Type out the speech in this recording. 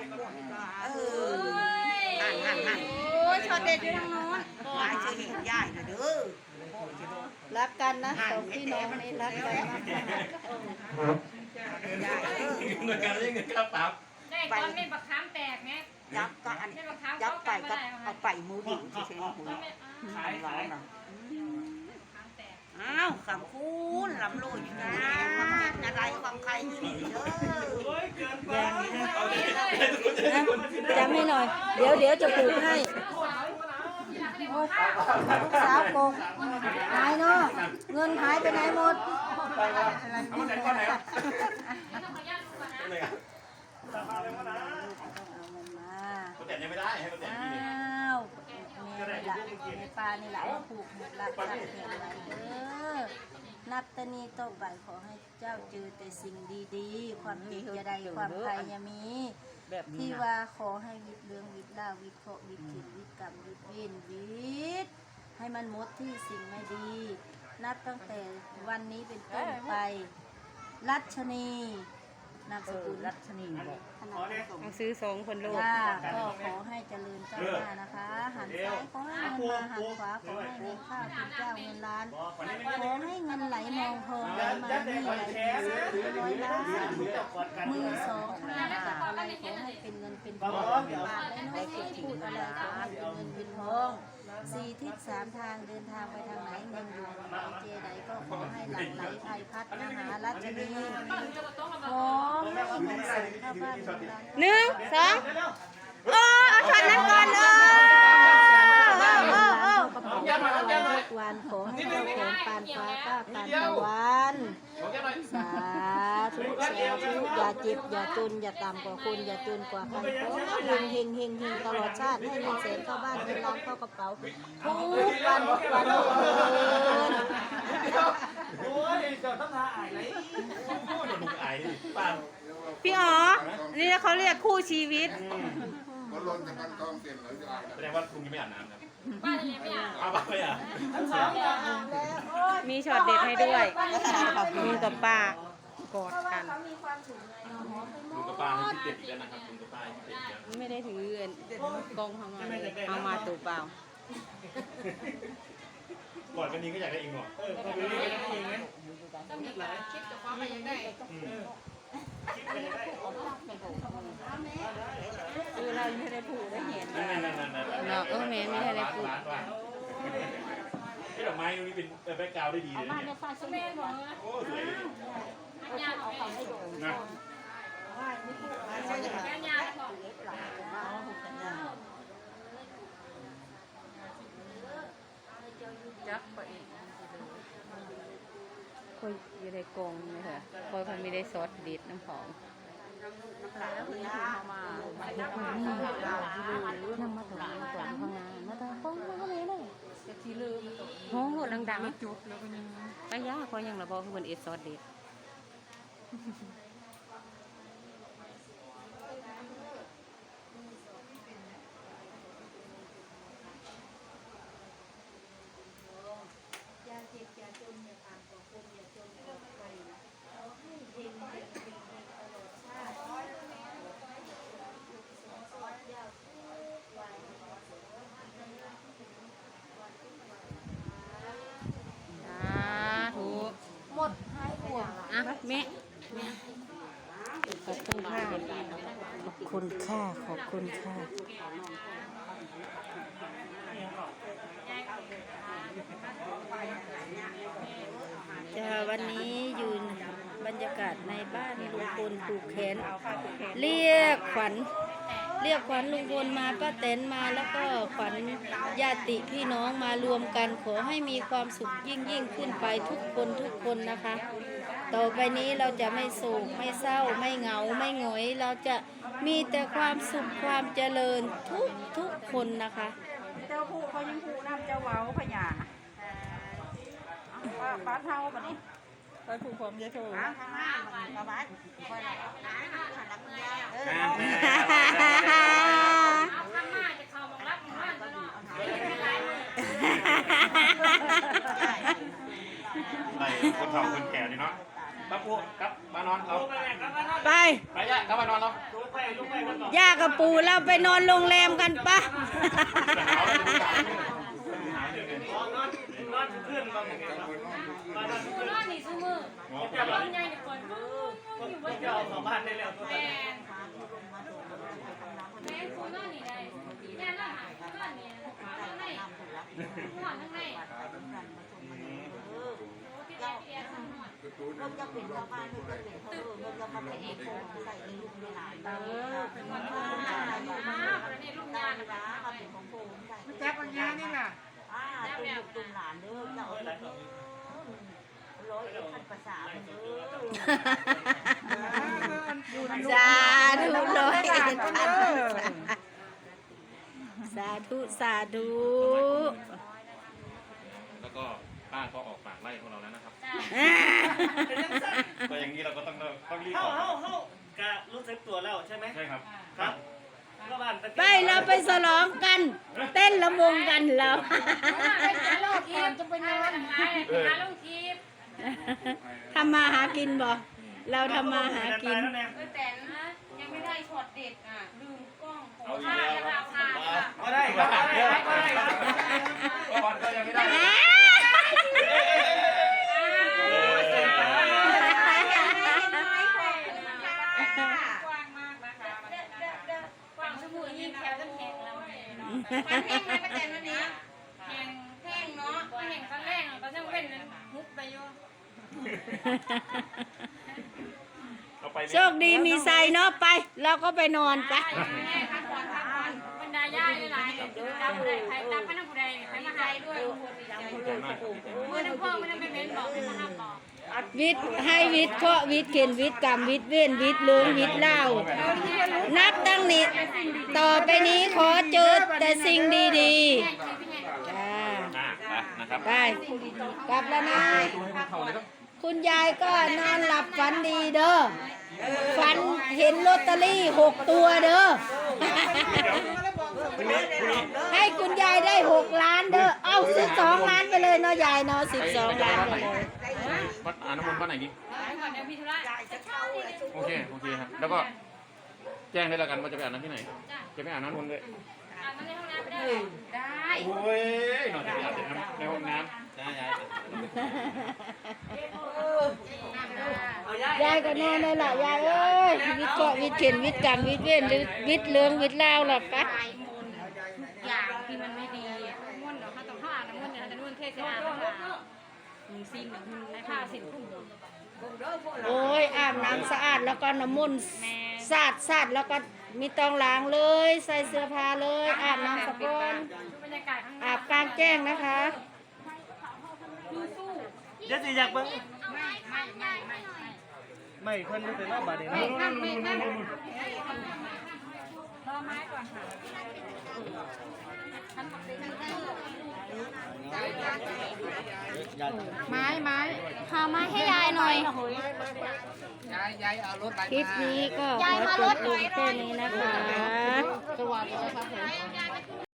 หันนั่นนั่นโอ้ชอตเด็ดอยู่ทางโน้นหลายเชื่อห็นย่ายนะเด้อรักกันนะสองพี่น้องนี่รักกันมากย่ายเงินกันเงินกระปับได้ก้อนเม็ดบักขามแตกไงยับก็อันยับไปก็เอาไปมือดิ่งเฉยๆหัขายร้อนอะอ้าวคำคูณลำลุยนะอะไรความใคร จำให้หน่อย เดี๋ยวเดี๋ยวจะปลูกให้ลูกสาวโกงหายเนาะเงินหายไปไหนหมดอามาจากก้อนไหนครับต้องขยันดูก่อนะเลยอะเอามันมาคนแต่ยังไม่ได้ให้คนแต่อ้ไม่ได้าวแม่นี่ละในปลานี่ละมาปลูกห็ดรักรักเห็ดอะไรเด้อนับตะนี้ต่อไปขอให้เจ้าเจอแต่สิ่งดีๆ ความดีจะได้ความใครอย่ามี ที่ว่าขอให้วิตเรื่องวิตล่าวิตเคราะห์วิตขินวิตกรรมวิตเวนวิตให้มันหมดที่สิ่งไม่ดี นับตั้งแต่วันนี้เป็นต้นไป รัชนีนามสกุลรัชนีบอกขนาดนี้เอาซื้อสองคนโลก ย่าก็ขอให้เจริญก้าวหน้านะคะ หันซ้ายขอให้ มาหันขวาขอให้เงินข้าวคุณเจ้าเงินล้านขอให้เงินไหลมองทองไหลมานี่ไหลร้อยล้านมือสองข้างจับอะไรขอให้เป็นเงินเป็นทองปากและน้อยพูดอะไรขอให้เป็นเงินเป็นทองสี่ทิศสามทางเดินทางไปทางไหนเงินอยู่ไหนเจใดก็ขอให้หลั่งไหลไทยพัดมหารัชนีขอให้เงินใส่ข้าบ้านเงินล้านหนึ่งสองโอ้เอาชนั้นก่อนเลยเออเออเออทุ กวันขอให้เราแขนปานฟ้าก้าวปานตะวันสาธุสาธุอย่าเจ็บอย่าจนอย่าต่ำกว่าคนอย่าจนกว่าใครขอให้เฮงเฮงเฮงเฮงตลอดชาติให้เงินแสนเข้าบ้านเงินล้านเข้ากระเป๋าทุกวันทุกวันทุกคืนโอ้ยเจ้าต้องหาอายไรโอ้ยหนุ่มอายป้าพี่อ๋อ นี่เขาเรียกคู่ชีวิตก็ลนจากการกองเต็มแล้วจะอ่านแสดงว่าลุงยังไม่อาบน้ำครั บบ้านเลยไม่อยากอ้าวป้าไม่อะมีช็อตเด็ดให้ด้วยมีกับป้ากอดกัน ลุงกับป้าให้ที่เด็ดอีกแล้วนะครับลุงกับป้าให้ที่เด็ดอีกแล้วไม่ได้ถือกองเข้ามาเอามาตัวเปล่า ก่อนกันนี้ก็อยากได้เองหรอเออก่อนกันนี้ก็อยากได้เองไหมต้องมีคิดกับความไปยังได้คือเราไม่ได้ผูกได้เห็นนั่นนั่นนั่นนั่นเราเออแม่ไม่ได้อะไรพูดร้านว่าที่ดอกไม้ตรงนี้เป็นแบ็คกราวด์ได้ดีเลยเนี่ยสมัยบอกโอ้สวยเลยอันยาเอาเขาให้ดูนะอันยาบอกจับไปอีกคอยอยู่ในกรงนี่ค่ะคอยพันไม่ได้ซอสเด็ดน้ำหอมนั่งมาถึงก่อนข้างหน้ามาทางป้องมาเลยเลย ห้องโห ดดังๆจุดแล้วก็ยังไปยาคอยยังระบอกคือเป็นเอสซอดเด็ด อย่าเจ็บอย่าจนอย่าต่ำกว่าคนอย่าจนกว่าใครขอให้เฮงเฮงเฮงเฮงตลอดชาติขอให้ลูกสมสวัสดิ์ยาวทุกวันวันทุกวัน สาธุ หมดให้ห่วง อะแม่ขอบคุณค่ะขอบคุณค่ะ ขอบคุณค่ะจะวันนี้อยู่บรรยากาศในบ้านลุงพลผูกแขน เรียกขวัญ เรียกขวัญลุงพลมาป้าแตนมาแล้วก็ขวัญญาติพี่น้องมารวมกันขอให้มีความสุขยิ่งยิ่งขึ้นไปทุกคนทุกคนนะคะ ต่อไปนี้เราจะไม่โศกไม่เศร้าไม่เหงาไม่หงอยเราจะมีแต่ความสุขความเจริญทุกทุกคนนะคะ เจ้าผู้เขายังผู้น้ำเจ้าเว้าพญาป้าป้าเท่าบัดนี้ ไปผูกผมยายโถข้างหน้ามันประมาณคอยหลังหลังยาเออเอาข้างหน้าจะเข้ามองรับมองว่าจะเนาะเป็นไรมืออะไรคนทำคนแก่นี่เนาะเกลับปูกลับมานอนเอาไปไปย่ากลับมานอนเราย่ากับปู่เราไปนอนโรงแรมกันปะกูนอนนี่ซุมือแต่ว่าใหญ่นี่ก่อนมึงอยู่บนเจ้าของบ้านได้แล้วแม่แม่กูนอนนี่ได้แม่นอนหายนอนนี่ข้างในนอนข้างในโอ้พี่แดงพี่แดงนจะเป็นชาวบ้านเราจะเป็นเขาเราจะมาเป็นเอกโคใส่ในลูกในหลานเออเป็นคนที่น่ารักอ้าวประเด็นลูกน่ายานรักเป็นของโคใส่แจ๊บมันยานี่น่ะอ่าตุ่มตุ่มหลานเด้อเจ้าเอร้อย เอ็ดพันภาษาเด้อสาธุร้อยเอ็ดพันสาธุสาธุแล้วก็ป้าก็ออกปากไล่พวกเราแล้วนะครับ ก็อย่างนี้เราก็ต้องต้องรีบเข้าอกเข้าเข้ากะรู้สึกตัวแล้วใช่ไหมใช่ครับครับก็บ้านตะไปเราไปฉลองกัน เต้นละวงกันเรา ไปหาโลกทีมจะไปนอนหาโลกทีม ทำมาหากินบ่เราทำมาหากินแล้วเนี่ยเออแต่นะยังไม่ได้ช็อตเด็ดอะลืมกล้องของผ้าจะมาผ้าค่ะก็ได้ครับก็ได้ครับก็ได้ครับ ก่อนก็ยังไม่ได้ กว้างมากนะคะกว้างสมุนยิ่งแถวต้นแข็งแล้วฟันแห้งไหมประเด็นวันนี้แห้งแห้งเนาะแห้งตอนแรกตอนช่างเว้นนั้นมุกไปโย เราไปโชคดีมีไซเนาะไป เราก็ไปนอนไปพักผ่อนพักผ่อนบรรดาญาติหลายๆจับผู้ใดใครจับไปนั่งผู้ใดใครมาหายด้วยมือน้ำพ่อมือน้ำแม่เบ้นบอกให้มาห้ามบอกวิทย์ให้วิทย์เคาะวิทย์เข็นวิทย์กรรมวิทย์เว้นวิทย์เลืองวิทย์เล่า นับตั้งนี้ ต่อไปนี้ขอเจอแต่สิ่งดีๆจ้าอ่าไปนะครับ ไป กลับแล้วนะคุ คุณยายก็นอนหลับฝันดีเด้อฝันเห็นลอตเตอรี่หกตัวเด้อให้คุณยายได้หกล้านเด้อเอาสิบสองล้านไปเลยเนาะยายเนาะสิบสองล้านไปเลยวัดอ่านน้ำมนต์วัดไหนดีก่อนเดี๋ยวมีธุระจะเข้าเลยโอเคโอเคครับแล้วก็แจ้งได้แล้วกันว่าจะไปอ่าน้ำที่ไหน จะไปอ่าบน้ำมนต์เลย อ่านมาในห้องน้ำไม่ได้ได้โอ้ยหน่อยจะไปอาบน้ำในห้องน้ำได้ยายยายก็นอนเลยล่ะยายเอ้ยวิทย์เกาะวิทย์เข็นวิทย์กรรมวิทย์เว้นวิทย์เลืองวิทย์เล่าหรอกปะอย่างที่มันไม่ดีม้วนเนาะเขาต้องเข้าอ่านน้ำม้วนเนี่ยแต่นวนเทศอ่านนะคะหนึ่งซีนหนึ่งในผ้าสินคุ้ม โอ้ยอาบน้ำสะอาดแล้วก็น้ำมนต์สาดสาดแล้วก็มีตองล้างเลย ใส่เสื้อผ้าเลย อาบน้ำสะก้อนบรรยากาศข้างนอาบกลางแจ้งนะคะเดี๋ยวสิอยากเบิ่งไม่ไม่ไม่ไม่ไม่ไม่เพิ่นรู้สึกว่าบาดนี้ไม่นั่งไม่นั่ง รอไม้ก่อนค่ะไม้ไม้หาไม้ให้ยายหน่อยคลิปนี้ก็ขอจบลงแค่นี้นะคะ